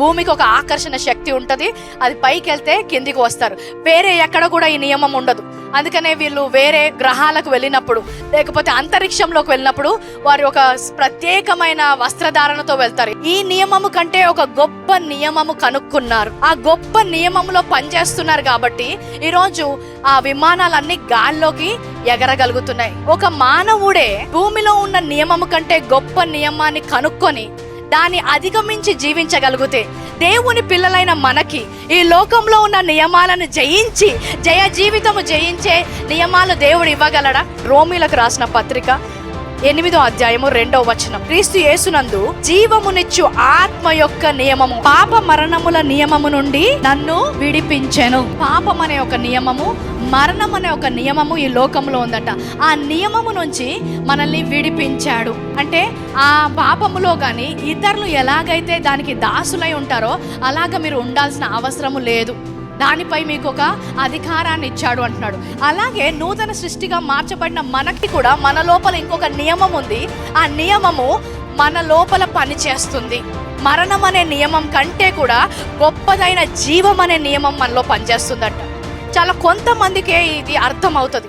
భూమికి ఒక ఆకర్షణ శక్తి ఉంటుంది. అది పైకి వెళ్తే కిందికి వస్తారు. వేరే ఎక్కడ కూడా ఈ నియమం ఉండదు. అందుకనే వీళ్ళు వేరే గ్రహాలకు వెళ్ళినప్పుడు లేకపోతే అంతరిక్షంలోకి వెళ్ళినప్పుడు వారు ఒక ప్రత్యేకమైన వస్త్రధారణతో వెళ్తారు. ఈ నియమము కంటే ఒక గొప్ప నియమము కనుక్కున్నారు. ఆ గొప్ప నియమంలో పనిచేస్తున్నారు కాబట్టి ఈరోజు ఆ విమానాలన్నీ గాల్లోకి ఎగరగలుగుతున్నాయి. ఒక మానవుడే భూమిలో ఉన్న నియమము కంటే గొప్ప నియమాన్ని కనుక్కొని దాన్ని అధిగమించి జీవించగలిగితే దేవుని పిల్లలైన మనకి ఈ లోకంలో ఉన్న నియమాలను జయించి జయ జీవితము జయించే నియమాలు దేవుడు ఇవ్వగలడా? రోమిలకు రాసిన పత్రిక ఎనిమిదో అధ్యాయము రెండో వచనం. క్రీస్తు యేసునందు జీవమునిచ్చు ఆత్మ యొక్క నియమము. పాప మరణముల నియమము నుండి నన్ను విడిపించెను. పాపం అనే ఒక నియమము మరణం అనే ఒక నియమము ఈ లోకంలో ఉందట. ఆ నియమము నుంచి మనల్ని విడిపించాడు. అంటే ఆ పాపములో కానీ ఇతరులు ఎలాగైతే దానికి దాసులై ఉంటారో అలాగ మీరు ఉండాల్సిన అవసరము లేదు. దానిపై మీకు ఒక అధికారాన్ని ఇచ్చాడు అంటున్నాడు. అలాగే నూతన సృష్టిగా మార్చబడిన మనకి కూడా మన లోపల ఇంకొక నియమం ఉంది. ఆ నియమము మన లోపల పనిచేస్తుంది మరణం అనే నియమం కంటే కూడా గొప్పదైన జీవం అనే నియమం మనలో పనిచేస్తుందంట. చాలా కొంతమందికే ఇది అర్థమవుతుంది.